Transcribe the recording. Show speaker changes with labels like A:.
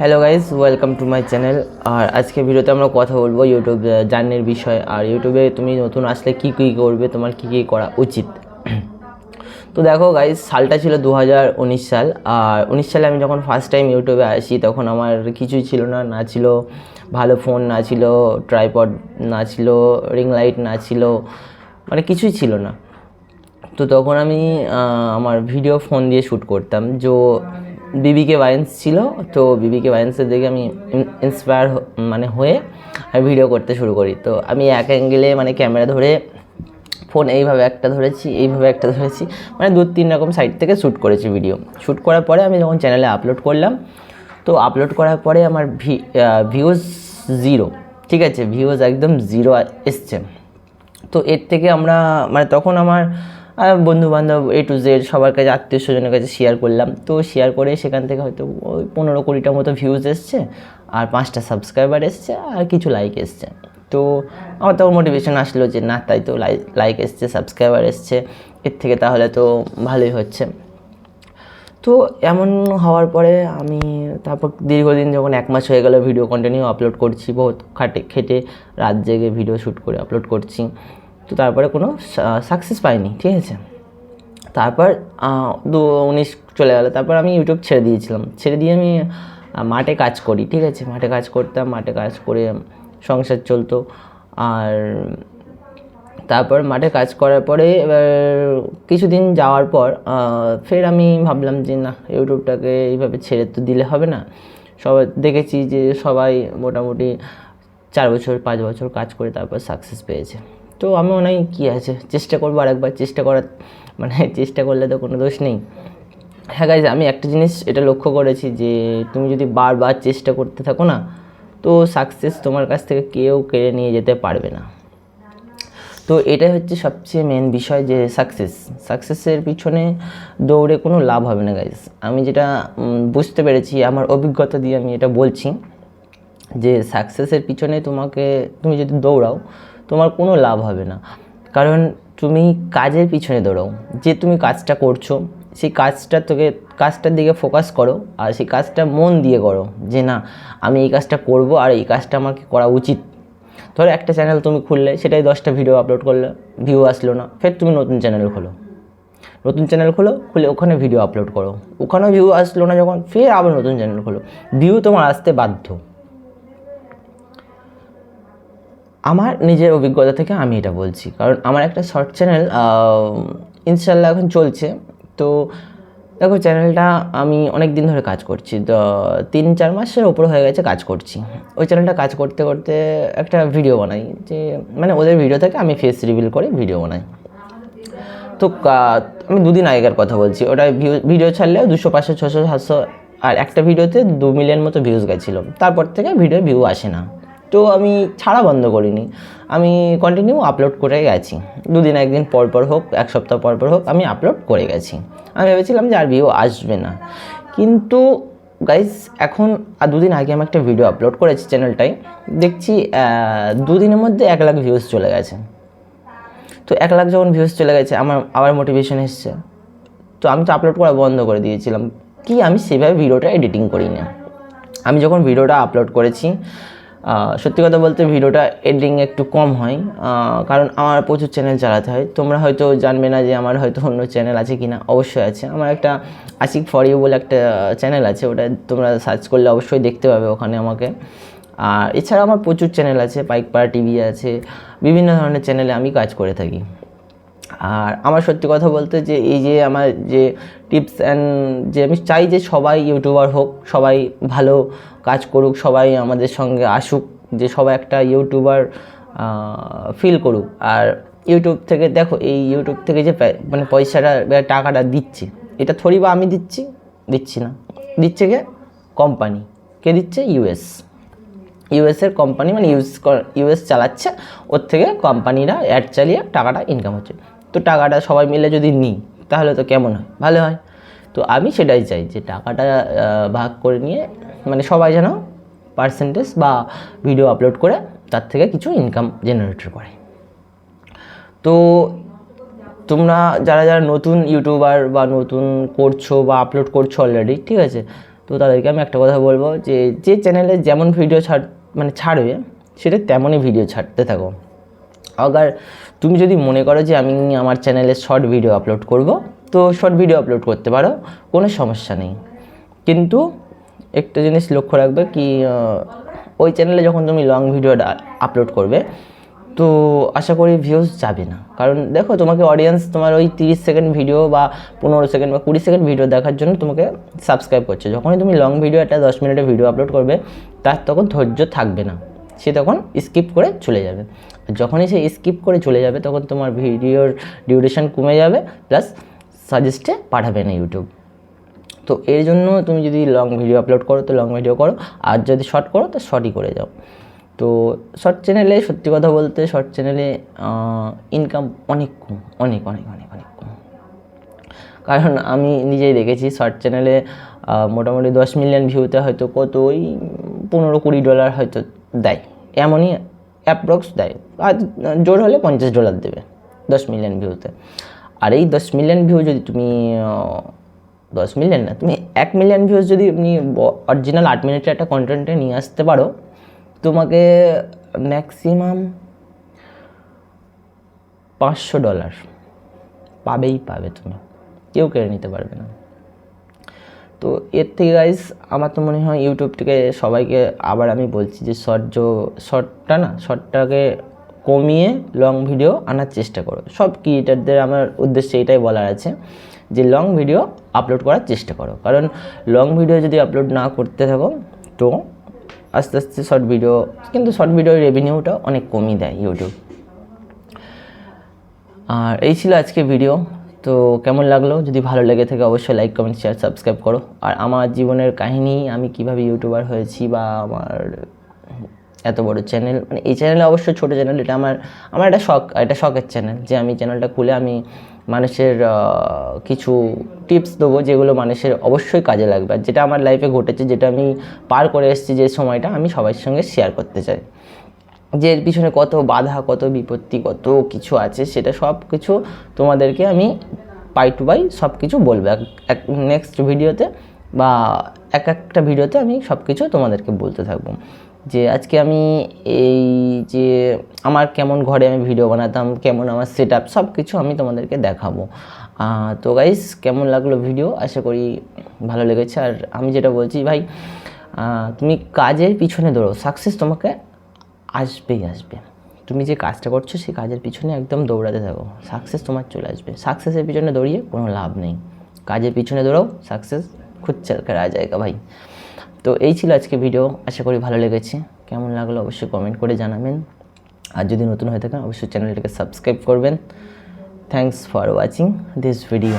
A: Hello guys welcome to my channel আর আজকে ভিডিওতে আমরা কথা বলব ইউটিউব জার্নির বিষয়। আর ইউটিউবে তুমি নতুন আসলে কী কী করবে, তোমার কী কী করা উচিত? তো দেখো গাইস সালটা ছিল দু হাজার উনিশ সাল। আর উনিশ সালে আমি যখন ফার্স্ট টাইম ইউটিউবে আসি, তখন আমার কিছুই ছিল না। না ছিল ভালো ফোন না ছিল ট্রাইপড না ছিল রিং লাইট না ছিল মানে কিছুই ছিল না। তো তখন আমি আমার ভিডিও ফোন দিয়ে শ্যুট করতাম। যে বিবিকে ভাইন্স ছিল, তো বিবিকে ভাইন্সের দেখে আমি ইন্সপায়ার মানে হয়ে আমি ভিডিও করতে শুরু করি। তো আমি এক অ্যাঙ্গেলে মানে ক্যামেরা ধরে ফোন এইভাবে একটা ধরেছি, এইভাবে একটা ধরেছি মানে দু তিন রকম সাইড থেকে শ্যুট করেছি ভিডিও শ্যুট করার পরে আমি যখন চ্যানেলে আপলোড করলাম, তো আপলোড করার পরে আমার ভিউজ জিরো ঠিক আছে? ভিউজ একদম জিরো এসছে। তো এর থেকে আমরা মানে তখন আমার বন্ধু বান্ধব এ টু জেড সবার কাছে, আত্মীয় স্বজনের কাছে শেয়ার করলাম। তো শেয়ার করে সেখান থেকে হয়তো ওই পনেরো কুড়িটার মতো ভিউজ এসছে, আর পাঁচটা সাবস্ক্রাইবার এসছে, আর কিছু লাইক এসছে। তো আমার তখন মোটিভেশন আসলো যে, না, তাই তো লাইক এসছে সাবস্ক্রাইবার এসছে, এর থেকে তাহলে তো ভালোই হচ্ছে। তো এমন হওয়ার পরে আমি তারপর দীর্ঘদিন যখন এক মাস হয়ে গেল ভিডিও কন্টিনিউ আপলোড করছি, বহুত খাটে, খেটে রাত জেগে ভিডিও শ্যুট করে আপলোড করছি। তো তারপরে কোনো সাকসেস পাইনি, ঠিক আছে? তারপর দু, উনিশ চলে গেলো। তারপর আমি ইউটিউব ছেড়ে দিয়েছিলাম। ছেড়ে দিয়ে আমি মাঠে কাজ করি, ঠিক আছে? মাঠে কাজ করতাম, মাঠে কাজ করে সংসার চলতো। আর তারপর মাঠে কাজ করার পরে এবার কিছুদিন যাওয়ার পর ফের আমি ভাবলাম যে, না ইউটিউবটাকে এইভাবে ছেড়ে তো দিলে হবে না। সবাই, দেখেছি যে সবাই মোটামুটি চার বছর, পাঁচ বছর কাজ করে তারপর সাকসেস পেয়েছে। তো আমি মনে হয় কী আছে, চেষ্টা করব আরেকবার, চেষ্টা করার মানে চেষ্টা করলে তো কোনো দোষ নেই। হ্যাঁ গাইজ আমি একটা জিনিস এটা লক্ষ্য করেছি যে তুমি যদি বারবার চেষ্টা করতে থাকো না, তো সাকসেস তোমার কাছ থেকে কেউ কেড়ে নিয়ে যেতে পারবে না। তো এটাই হচ্ছে সবচেয়ে মেন বিষয় যে সাকসেস সাকসেসের পিছনে দৌড়ে কোনো লাভ হবে না গাইজ আমি যেটা বুঝতে পেরেছি, আমার অভিজ্ঞতা দিয়ে আমি এটা বলছি যে সাকসেসের পিছনে তোমাকে, তুমি যদি দৌড়াও তোমার কোনো লাভ হবে না। কারণ তুমি কাজের পিছনে দৌড়াও। যে তুমি কাজটা করছ, সেই কাজটা তোকে কাজটার দিকে ফোকাস করো আর সেই কাজটা মন দিয়ে করো যে না, আমি এই কাজটা করব আর এই কাজটা আমাকে করা উচিত। ধরো একটা চ্যানেল তুমি খুললে, সেটাই দশটা ভিডিও আপলোড করলে ভিউ আসলো না, ফের তুমি নতুন চ্যানেল খোলো। নতুন চ্যানেল খোলো, খুলে ওখানে ভিডিও আপলোড করো। ওখানেও ভিউ আসলো না যখন, ফের আবার নতুন চ্যানেল খোলো। ভিউ তোমার আসতে বাধ্য। আমার নিজের অভিজ্ঞতা থেকে আমি এটা বলছি। কারণ আমার একটা শর্ট চ্যানেল ইনশাল্লাহ এখন চলছে। তো দেখো চ্যানেলটা আমি অনেক দিন ধরে কাজ করছি। তো তিন, চার মাসের ওপর হয়ে গেছে কাজ করছি। ওই চ্যানেলটা কাজ করতে করতে একটা ভিডিও বানাই। যে মানে ওদের ভিডিও থেকে আমি ফেস রিভিল করে ভিডিও বানাই। তো আমি দুদিন আগেকার কথা বলছি। ওটা ভিডিও ছাড়লেও দুশো, পাঁচশো, ছশো, সাতশো আর একটা ভিডিওতে দু মিলিয়ন মতো ভিউজ গেছিল। তারপর থেকে ভিডিও ভিউ আসে না। তো আমি ছাড়া বন্ধ করিনি। আমি কন্টিনিউ আপলোড করে গেছি। দুদিন একদিন পর পর হোক, এক সপ্তাহ পর পর হোক, আমি আপলোড করে গেছি। আমি ভেবেছিলাম যে আর ভিউ আসবে না। কিন্তু গাইজ এখন আর দুদিন আগে আমি একটা ভিডিও আপলোড করেছি চ্যানেলটায় দেখছি দুদিনের মধ্যে এক লাখ ভিউজ চলে গেছে। তো এক লাখ যখন ভিউজ চলে গেছে, আমার আবার মোটিভেশন এসছে। তো আমি তো আপলোড করা বন্ধ করে দিয়েছিলাম। কি আমি সেভাবে ভিডিওটা এডিটিং করি না। আমি যখন ভিডিওটা আপলোড করেছি সত্যি কথা বলতে ভিডিওটা এডিং একটু কম হয় কারণ আমার প্রচুর চ্যানেল চালাতে হয়। তোমরা হয়তো জানবে না যে আমার হয়তো অন্য চ্যানেল আছে কি না অবশ্যই আছে। আমার একটা আশিক ফর ইউ বলে একটা চ্যানেল আছে, ওটা তোমরা সার্চ করলে অবশ্যই দেখতে পাবে ওখানে আমাকে। আর এছাড়া আমার প্রচুর চ্যানেল আছে পাইকপাড়া টিভি আছে, বিভিন্ন ধরনের চ্যানেলে আমি কাজ করে থাকি। আর আমার সত্যি কথা বলতে যে, এই যে আমার যে টিপস অ্যান্ড যে আমি চাই যে সবাই ইউটিউবার হোক, সবাই ভালো কাজ করুক, সবাই আমাদের সঙ্গে আসুক, যে সবাই একটা ইউটিউবার ফিল করুক। আর ইউটিউব থেকে দেখো, এই ইউটিউব থেকে যে মানে পয়সাটা বা টাকাটা দিচ্ছে, এটা থরি বা আমি দিচ্ছি? দিচ্ছি না। দিচ্ছে কে? কোম্পানি কে দিচ্ছে? ইউএস ইউএসের কোম্পানি মানে ইউএস ইউএস চালাচ্ছে, ওর থেকে কোম্পানিরা অ্যাড চালিয়ে টাকাটা ইনকাম হচ্ছে। তো টাকাটা সবাই মিলে যদি নিই, তাহলে তো কেমন হয়? ভালো হয়। তো আমি সেটাই চাই যে টাকাটা ভাগ করে নিয়ে মানে সবাই যেন পার্সেন্টেজ বা ভিডিও আপলোড করে তার থেকে কিছু ইনকাম জেনারেট করে। তো তোমরা যারা যারা নতুন ইউটিউবার বা নতুন করছ বা আপলোড করছ অলরেডি ঠিক আছে? তো তাদেরকে আমি একটা কথা বলব যে যে চ্যানেলে যেমন ভিডিও ছাড় মানে ছাড়বে, সেটা তেমনই ভিডিও ছাড়তে থাকো। আগার তুমি যদি মনে করো যে আমি আমার চ্যানেলে শর্ট ভিডিও আপলোড করব, তো শর্ট ভিডিও আপলোড করতে পারো, কোনো সমস্যা নেই। কিন্তু একটা জিনিস লক্ষ্য রাখবে কি ওই চ্যানেলে যখন তুমি লং ভিডিও আপলোড করবে, তো আশা করি ভিউজ যাবে না। কারণ দেখো, তোমাকে অডিয়েন্স তোমার ওই তিরিশ সেকেন্ড ভিডিও বা পনেরো সেকেন্ড বা কুড়ি সেকেন্ড ভিডিও দেখার জন্য তোমাকে সাবস্ক্রাইব করছে। যখনই তুমি লং ভিডিও একটা দশ মিনিটের ভিডিও আপলোড করবে, তার তখন ধৈর্য থাকবে না। সে তখন স্কিপ করে চলে যাবে। যখনই সে স্কিপ করে চলে যাবে, তখন তোমার ভিডিওর ডিউরেশন কমে যাবে প্লাস সাজেস্টে পাঠাবে না ইউটিউব তো এর জন্য তুমি যদি লং ভিডিও আপলোড করো, তো লং ভিডিও করো, আর যদি শর্ট করো, তো শর্টই করে যাও। তো শর্ট চ্যানেলে সত্যি কথা বলতে শর্ট চ্যানেলে ইনকাম অনেক কম, অনেক অনেক অনেক অনেক কম। কারণ আমি নিজেই দেখেছি শর্ট চ্যানেলে মোটামুটি দশ মিলিয়ন ভিউতে হয়তো কত ওই পনেরো কুড়ি ডলার হয়তো দেয়। এমনই অ্যাপ্রক্স দেয়। আর জোর হলে পঞ্চাশ ডলার দেবে দশ মিলিয়ন ভিউতে আর এই দশ মিলিয়ন ভিউ যদি তুমি দশ মিলিয়ন না, তুমি এক মিলিয়ন ভিউজ যদি আপনি অরিজিনাল আট মিনিটের একটা কন্টেন্টে নিয়ে আসতে পারো, তোমাকে ম্যাক্সিমাম পাঁচশো ডলার পাবেই পাবে তুমি। কেউ কেড়ে নিতে পারবে না। তো এর থেকে গাইজ আমার তো মনে হয় ইউটিউব থেকে সবাইকে আবার আমি বলছি যে শর্ট জো শর্টটা না শর্টটাকে কমিয়ে লং ভিডিও আনার চেষ্টা করো। সব ক্রিয়েটারদের আমার উদ্দেশ্যে এটাই বলার আছে যে লং ভিডিও আপলোড করার চেষ্টা করো। কারণ লং ভিডিও যদি আপলোড না করতে থাকো, তো আস্তে আস্তে শর্ট ভিডিও কিন্তু শর্ট ভিডিওর রেভিনিউটা অনেক কমই দেয় ইউটিউব আর এই ছিল আজকে ভিডিও তো কেমন লাগল? যদি ভালো লেগে থাকে অবশ্যই লাইক কমেন্ট শেয়ার সাবস্ক্রাইব করো। আর আমার জীবনের কাহিনী, আমি কীভাবে ইউটিউবার হয়েছি বা আমার এত বড় চ্যানেল মানে এই চ্যানেলে অবশ্যই ছোটো চ্যানেল এটা আমার আমার একটা শখ, এটা শখের চ্যানেল যে আমি চ্যানেলটা খুলে আমি মানুষের কিছু টিপস দেবো যেগুলো মানুষের অবশ্যই কাজে লাগবে। আর যেটা আমার লাইফে ঘটেছে, যেটা আমি পার করে এসেছি যে সময়টা আমি সবার সঙ্গে শেয়ার করতে চাই। যে এর পিছনে কত বাধা, কত বিপত্তি, কত কিছু আছে, সেটা সব কিছু তোমাদেরকে আমি পাই টু বাই সব কিছু বলব। এক নেক্সট ভিডিওতে বা এক একটা ভিডিওতে আমি সব কিছু তোমাদেরকে বলতে থাকব। যে আজকে আমি এই যে আমার কেমন ঘরে আমি ভিডিও বানাতাম, কেমন আমার সেট আপ সব কিছু আমি তোমাদেরকে দেখাবো। তো গাইস কেমন লাগল ভিডিও আশা করি ভালো লেগেছে। আর আমি যেটা বলছি, ভাই তুমি কাজের পিছনে দৌড়ো সাকসেস তোমাকে আসবেই, আসবে তুমি যে কাজটা করছ, সেই কাজের পিছনে একদম দৌড়াতে থাকো। সাকসেস তোমার চলে আসবে। সাকসেসের পিছনে দৌড়িয়ে কোনো লাভ নেই। কাজের পিছনে দৌড়াও সাকসেস চল কর জায়গা ভাই। তো এই ছিল আজকে ভিডিও আশা করি ভালো লেগেছে। কেমন লাগল অবশ্যই কমেন্ট করে জানাবেন। আর যদি নতুন হয়ে থাকেন, অবশ্যই চ্যানেলটাকে সাবস্ক্রাইব করবেন। Thanks for watching this video